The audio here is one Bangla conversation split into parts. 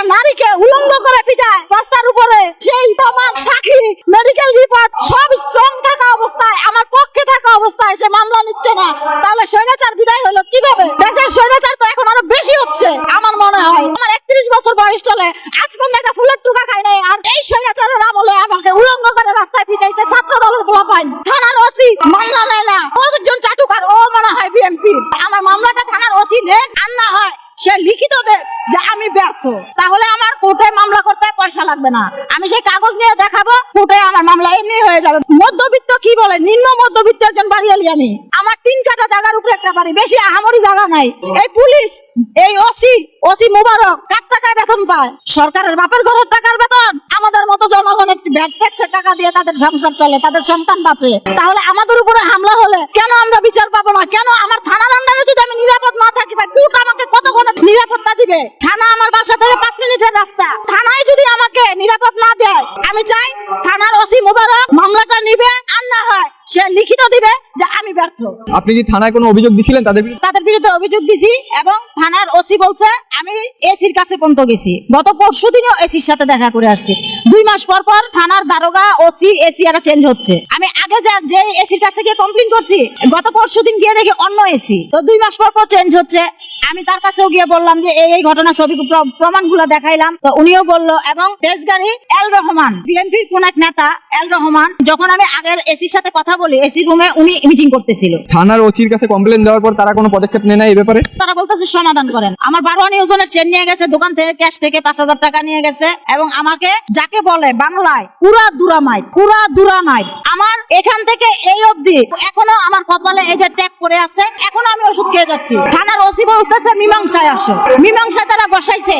একটা নারীকে উলঙ্গ করে পিটায় রাস্তার উপরে। সেই প্রমাণ সাক্ষী মেডিকেল রিপোর্ট সব স্ট্রং থাকা অবস্থায়, আমার পক্ষে থাকা অবস্থায় সে মামলা নিচ্ছে না। তাহলে স্বৈরাচার বিদায় হলো কীভাবে? দেশের স্বৈরাচার তো এখন আরও বেশি হচ্ছে, আমার মনে হয়। আমার একত্রিশ বছর বয়স চলে, আজ পর্যন্ত একটা ফুলের টুকা খাই নাই, আর এই স্বৈরাচারের আমলে আমাকে উলঙ্গ করে রাস্তায় পিটাইছে ছাত্র দলের পোলা পাইন থানার ওসি মামলা নেয় না। কতজন চাটুকার, ও মনে হয় বিএনপি আমার মামলাটা থানার ওসি নেক আর না হয়, সে লিখিত দেখ। আমি ব্যর্থ। তাহলে আমার কোর্টে মামলা করতে পয়সা লাগবে না। আমি সেই কাগজ নিয়ে দেখাবো, কোর্টে আমার মামলা এমনি হয়ে যাবে। মধ্যবিত্ত কি বলে? নিম্ন মধ্যবিত্ত একজন বাড়িয়ালি আমি। আমার তিন কাটা জায়গার উপরে একটা বাড়ি, বেশি আহামরি জায়গা নাই। এই পুলিশ, এই ওসি ওসি মুবারক, কার টাকায় বেতন পায়? সরকারের বাপের ঘরের টাকার বেতন। আমাদের মতো জনগণের ব্যাট ট্যাক্সের টাকা দিয়ে তাদের সংসার চলে, তাদের সন্তান বাঁচে। তাহলে আমাদের উপরে হামলা হলে কেন আমরা বিচার পাবো না? কেন আমার থানার আন্ডারে যদি আমি নিরাপদ না থাকি, ভাই, কোর্ট আমাকে কত ঘণ্টা নিরাপত্তা দিবে? থানা আমার বাসা থেকে পাঁচ মিনিটের রাস্তা। থানায় যদি আমাকে নিরাপদ না দেয় আমি চাই থানার ওসি মুবারক মামলাটা নিবে আর না হয় সে লিখিত দিবে যে আমি ব্যর্থ। আপনি কি থানায় কোনো অভিযোগ দিছিলেন তাদের? তাদের বিরুদ্ধে অভিযোগ দিছি এবং থানার ওসি বলছে আমি এসির কাছে পর্যন্ত গেছি। গত পরশু দিনও এসির সাথে দেখা করে আসছি। দুই মাস পর পর থানার দারোগা ওসি এসি আর চেঞ্জ হচ্ছে। আমি আগে যা যে এসির কাছে গিয়ে কমপ্লেন করছি গত পরশু দিন গিয়ে দেখি অন্য এসি। তো দুই মাস পর পর চেঞ্জ হচ্ছে। আমি তার কাছেও গিয়ে বললাম যে এই এই ঘটনা ছবি প্রমাণগুলো দেখাইলাম। তো উনিও বলল এবং দেশগাড়ি এল রহমান বিএনপির কোন এক নেতা এল রহমান যখন আমি আগের এসির সাথে কথা বলি এসি রুমে উনি মিটিং করতেছিল। থানার ওচির কাছে কমপ্লেন দেওয়ার পর তারা কোনো পদক্ষেপ নেয় না এই ব্যাপারে? তারা বলতেছে সমাধান করেন। আমার বারোয়ানি ওজনের চেন নিয়ে গেছে দোকান থেকে ক্যাশ থেকে পাঁচ হাজার টাকা নিয়ে গেছে। এবং আমাকে যাকে বলে বাংলায় পুরা দুরামাইট পুরা দুরামাইট আমার এখান থেকে এই অবধি এখনও আমার কপালে এই যে ট্যাগ করে আছে এখনও আমি ওষুধ খেয়ে যাচ্ছি। থানার ওসি বলতেছে মীমাংসায় আসো। মীমাংসায় তারা বসাইছে।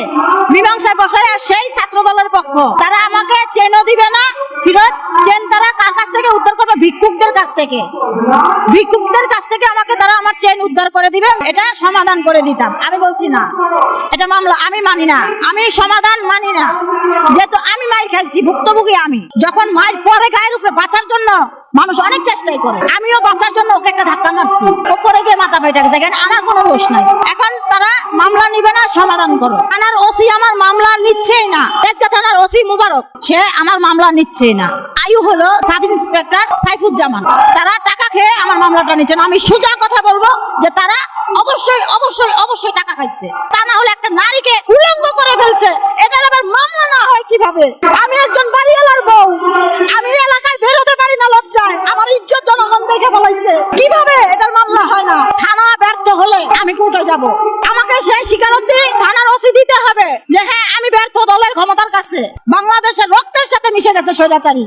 মীমাংসায় বসায় আর সেই ছাত্র দলের পক্ষ। তারা আমাকে চেনও দিবে না ফিরত চেন তারা কার কাছ থেকে উদ্ধার করবে? ভিক্ষুকদের কাছ থেকে। ভিক্ষুকদের কাছ থেকে আমাকে তারা আমার চেন উদ্ধার করে দিবে। এটা সমাধান করে দিতাম। আমি বলছি না। এটা মামলা আমি মানি না। আমি সমাধান মানি না। যেহেতু আমি মাইর খাইছি, ভুক্তভোগী আমি। যখন মাইর পরে গায়ের উপরে বাঁচার জন্য মানুষ অনেক চেষ্টাই করে। আমিও বাঁচার জন্য ওকে একটা ধাক্কা মারছি। উপরে গিয়ে মাথা ফাইটা গেছে এখানে আমার কোনো দোষ নাই। এখন তারা মামলা নিবে না, সমাধান করো। থানার ওসি আমার মামলা নিচ্ছেই না। তেজগা থানার ওসি মুবারক, সে আমার মামলা নিচ্ছেই না। আয়ু হলো সাব ইন্সপেক্টর সাইফুজ্জামান। তারা টাকা খেয়ে আমার মামলাটা নিচ্ছে না। আমি সোজা কথা বলব যে তারা অবশ্যই অবশ্যই অবশ্যই টাকা খাইছে। তা না হলে একটা নারীকে উলঙ্গ করে ফেলছে। এটার আবার মামলা না হয় কীভাবে? আমি একজন বাড়িওয়ালার বউ। আমি এলাকায় আমি কোর্টে যাব। আমাকে সেই স্বীকারোক্তি থানার ওসি দিতে হবে যে হ্যাঁ আমি ব্যর্থ দলের ক্ষমতার কাছে। বাংলাদেশের রক্তের সাথে মিশে গেছে স্বৈরাচারী।